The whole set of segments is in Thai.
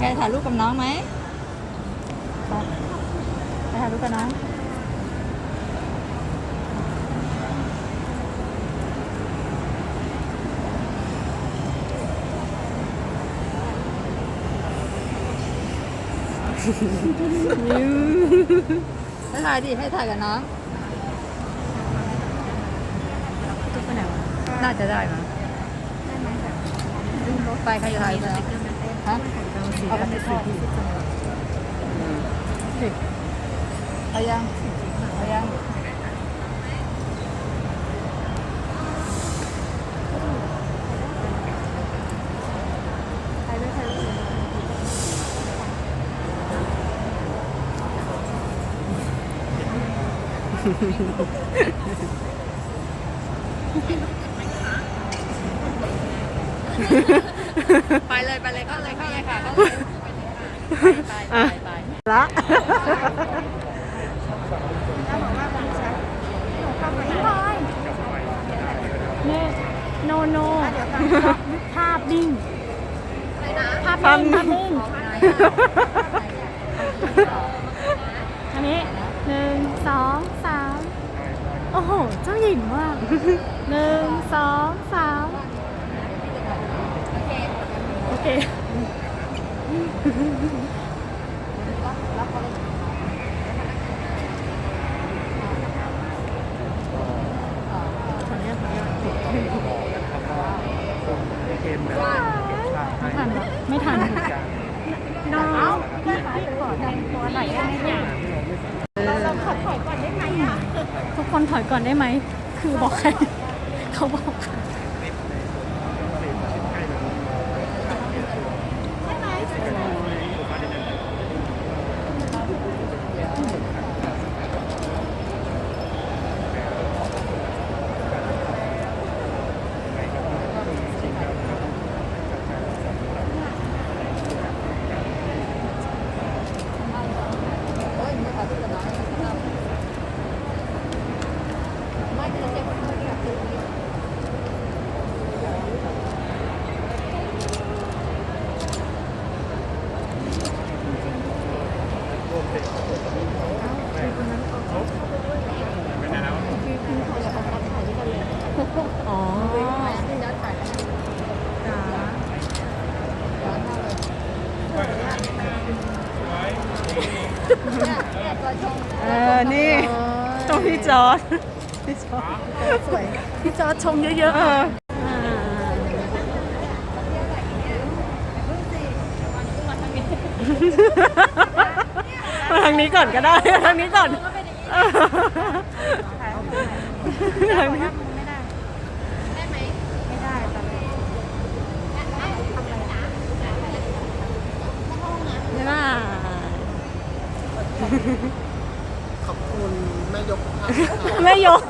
ใครถ่ายรูปกับน้องไหมไปไปถ่ายรูปกับน้องให้ถ่ายดิให้ถ่ายกับน้องตุ๊กไปไหนวะน่าจะได้มั้งรถไฟใครจะถ่ายแล้วฮะ เอาไปสิสิเอายังเอายังไปเลย ไปเลยเข้าเลย เข้าเลยค่ะลยไปไปไปละโนโนภาพนิ่งภาพทนิ่งภาพนิ่งอันนี้หนึ่งสองสามโอ้โห เจ้าหญิงมากหนึ่งสองสามโอเค ไม่ทันหรอไม่ทันน้องพี่พี่ขอนตัวหนได้ไหมเราเราขอถอยก่อนได้ไหมอะทุกคนถอยก่อนได้ไหม คือบอกใคร เขาบอกใครอ๋อเออ นี่ต้องพี่จอร์ดพี่จอร์ดสวยพี่จอร์ดชมเยอะๆเอออ่ามาทางนี้ก่อนก็ได้ทางนี้ก่อนเออทางนี้ไม่ได้ ขอบคุณแม่ยกภาพ แม่ยก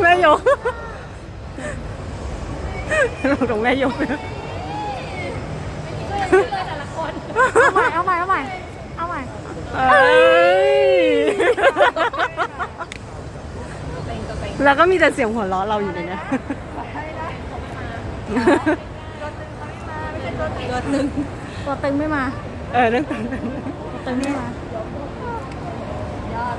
แม่ยกเราตรงแม่ยกนะเอาใหม่เอาใหม่เอาใหม่เอาใหม่เอ้ยแล้วก็มีแต่เสียงหัวเราะเราอยู่ในเนี้ยตัวตึงตัวตึงไม่มา เออเรื่องตัวตึงไม่มายอด